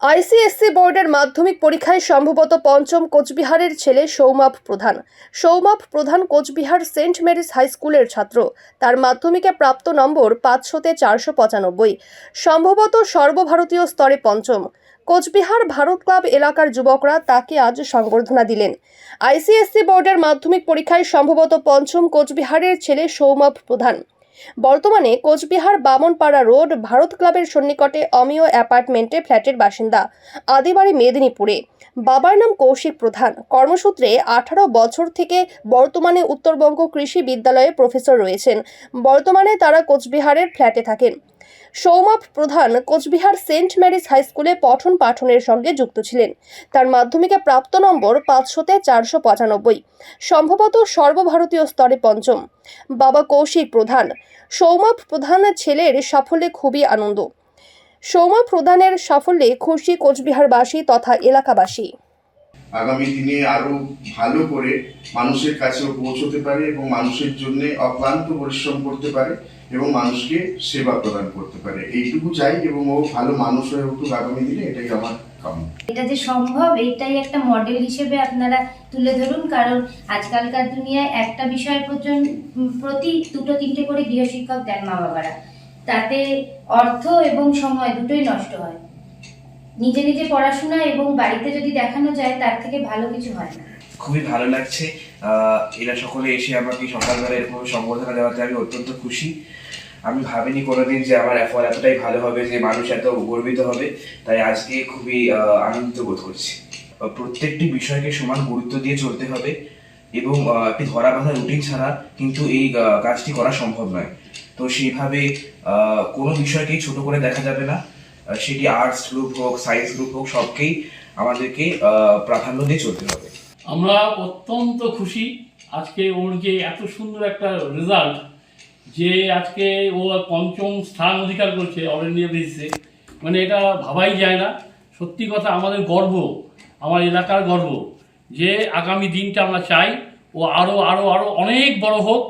ICSE বোর্ডের মাধ্যমিক পরীক্ষায় সম্ভবত পঞ্চম কোচবিহারের ছেলে সৌমাভ প্রধান। সৌমাভ প্রধান কোচবিহার সেন্ট মেরিস হাই স্কুলের ছাত্র। তার মাধ্যমিকে প্রাপ্ত নম্বর পাঁচশোতে চারশো পঁচানব্বই। সম্ভবত সর্বভারতীয় স্তরে পঞ্চম। কোচবিহার ভারত ক্লাব এলাকার যুবকরা তাকে আজ সংবর্ধনা দিলেন। আইসিএসসি বোর্ডের মাধ্যমিক পরীক্ষায় সম্ভবত পঞ্চম কোচবিহারের ছেলে সৌমাভ প্রধান। বর্তমানে কোচবিহার বামনপাড়া রোড ভারত ক্লাবের সন্নিকটে অমিয় অ্যাপার্টমেন্টে ফ্ল্যাটের বাসিন্দা আদিবাড়ি মেদিনীপুরে। বাবার নাম কৌশিক প্রধান। কর্মসূত্রে আঠারো বছর থেকে বর্তমানে উত্তরবঙ্গ কৃষি বিদ্যালয়ে প্রফেসর রয়েছেন। বর্তমানে তারা কোচবিহারের ফ্ল্যাটে থাকেন। সৌমাভ প্রধান কোচবিহার সেন্ট ম্যারিস হাই স্কুলে পঠন পাঠনের সঙ্গে যুক্ত ছিলেন। তার মাধ্যমিকে প্রাপ্ত নম্বর পাঁচশোতে চারশো পঁচানব্বই। সম্ভবত সর্বভারতীয় স্তরে পঞ্চম। বাবা কৌশিক প্রধান। সৌমা প্রধান ছেলের সাফল্যে খুবই আনন্দ। সৌমা প্রধানের সাফল্যে খুশি কোচবিহারবাসী তথা এলাকাবাসী। আগামী দিনে আরও ভালো করে মানুষের কাছেও পৌঁছতে পারে এবং মানুষের জন্য অক্লান্ত পরিশ্রম করতে পারে এবং মানুষকে সেবা প্রদান করতে পারে। এইটুকু চাই এবং ও ভালো মানুষ হয়ে উঠুক আগামী দিনে, এটাই আমার এটা যে সম্ভব এটাই একটা মডেল হিসেবে আপনারা তুলে ধরুন, কারণ আজকালকার দুনিয়ায় একটা বিষয় পর্যন্ত প্রতি দুটো তিনটে করে গৃহশিক্ষক দেন মা বাবারা তাতে অর্থ এবং সময় দুটোই নষ্ট হয়। নিজে নিজে পড়াশোনা এবং বাড়িতে যদি দেখানো যায়, তার থেকে ভালো কিছু হয় না। খুবই ভালো লাগছে। এরা সকলে এসে আমাকে সকালবেলা এরকম সম্বর্ধনা দেওয়াতে আমি অত্যন্ত খুশি। আমি ভাবিনি কোনোদিন যে আমার ফল এতটাই ভালো হবে যে মানুষ এত গর্বিত হবে। তাই আজকে খুবই আনন্দিত বোধ করছি। প্রত্যেকটি বিষয়কে সমান গুরুত্ব দিয়ে চলতে হবে এবং একটি ধরা বাঁধা রুটিন ছাড়া কিন্তু এই কাজটি করা সম্ভব নয়। তো সেইভাবে কোনো বিষয়কেই ছোট করে দেখা যাবে না। সেটি আর্টস গ্রুপ হোক সায়েন্স গ্রুপ হোক, সবকেই আমাদেরকে প্রাধান্য দিয়ে চলতে হবে। আমরা অত্যন্ত খুশি আজকে ওর যে এত সুন্দর একটা রেজাল্ট যে আজকে ও পঞ্চম স্থান অধিকার করছে অল ইন্ডিয়া বেসিসে মানে এটা ভাবাই যায় না। সত্যি কথা আমাদের গর্ব, আমার এলাকার গর্ব যে আগামী দিনটা আমরা চাই। ও আরও আরও আরও অনেক বড় হোক।